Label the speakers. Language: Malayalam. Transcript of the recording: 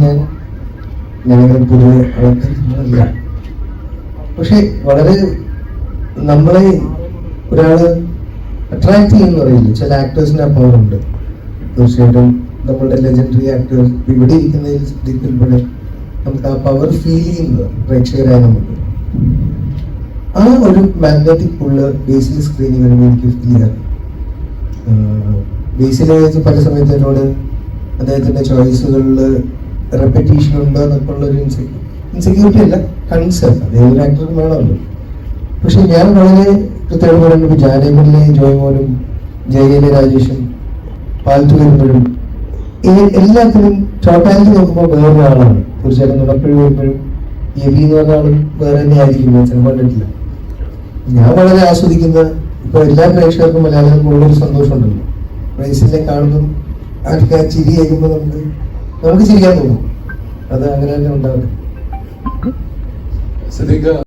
Speaker 1: ഞാൻ ഞങ്ങളുടെ പൊതുവെ വളർത്തില്ല പക്ഷെ വളരെ നമ്മളെ ഒരാൾ അട്രാക്ട് ചെയ്യുന്ന പറയില്ല ചില ആക്ടേഴ്സിന് ഉണ്ട് തീർച്ചയായിട്ടും നമ്മളുടെ ലെജൻഡറി ആക്ടേഴ്സ് ഇവിടെ ഇരിക്കുന്നതിൽ ശ്രദ്ധിക്കുമ്പോഴേ നമുക്ക് ആ പവർ ഫീൽ ചെയ്യുന്നത് പ്രേക്ഷകരായ നമുക്ക്. ആ ഒരു മാഗ്നറ്റിക് പുള്ള് ബേസിൽ സ്ക്രീനിൽ വരുമ്പോൾ എനിക്ക് ഫീൽ ചെയ്യാറ് ബേസിലെ പല സമയത്ത് എന്നോട് അദ്ദേഹത്തിന്റെ ചോയ്സുകളിൽ റെപ്പറ്റീഷൻ ഉണ്ടോ എന്നൊക്കെയുള്ള ഒരു ഇൻസെക്യൂരിറ്റി അല്ല കൺസേൺ അദ്ദേഹം ഒരു ആക്ടർ വേണമല്ലോ പക്ഷെ ഞാൻ വളരെ കൃത്യമായിട്ട് പറയുന്നത് ജാനകിലെ ജോയ്മോനും ജയയിലെ രാജേഷും പാലത്ത് വരുമ്പോഴും ഈ എല്ലാത്തിനും ടോട്ടാലിറ്റി നോക്കുമ്പോൾ വേറൊരാളാണ് തീർച്ചയായിട്ടും നുണപ്പഴി വരുമ്പോഴും എബി എന്ന് പറഞ്ഞ ആളും വേറെ തന്നെ ആയിരിക്കും ഞാൻ സിനിമ കണ്ടിട്ടില്ല. ഞാൻ വളരെ ആസ്വദിക്കുന്ന ഇപ്പൊ എല്ലാ പ്രേക്ഷകർക്കും മലയാളികൾക്കും കൂടുതൽ സന്തോഷമുണ്ടല്ലോ. റൈസിനെ കാണുമ്പോൾ ആൾക്കാർ ചിരി കേൾക്കുമ്പോൾ നമുക്ക് നമുക്ക് ചിരിക്കാൻ തോന്നും. അത് അങ്ങനെ തന്നെ ഉണ്ടാവും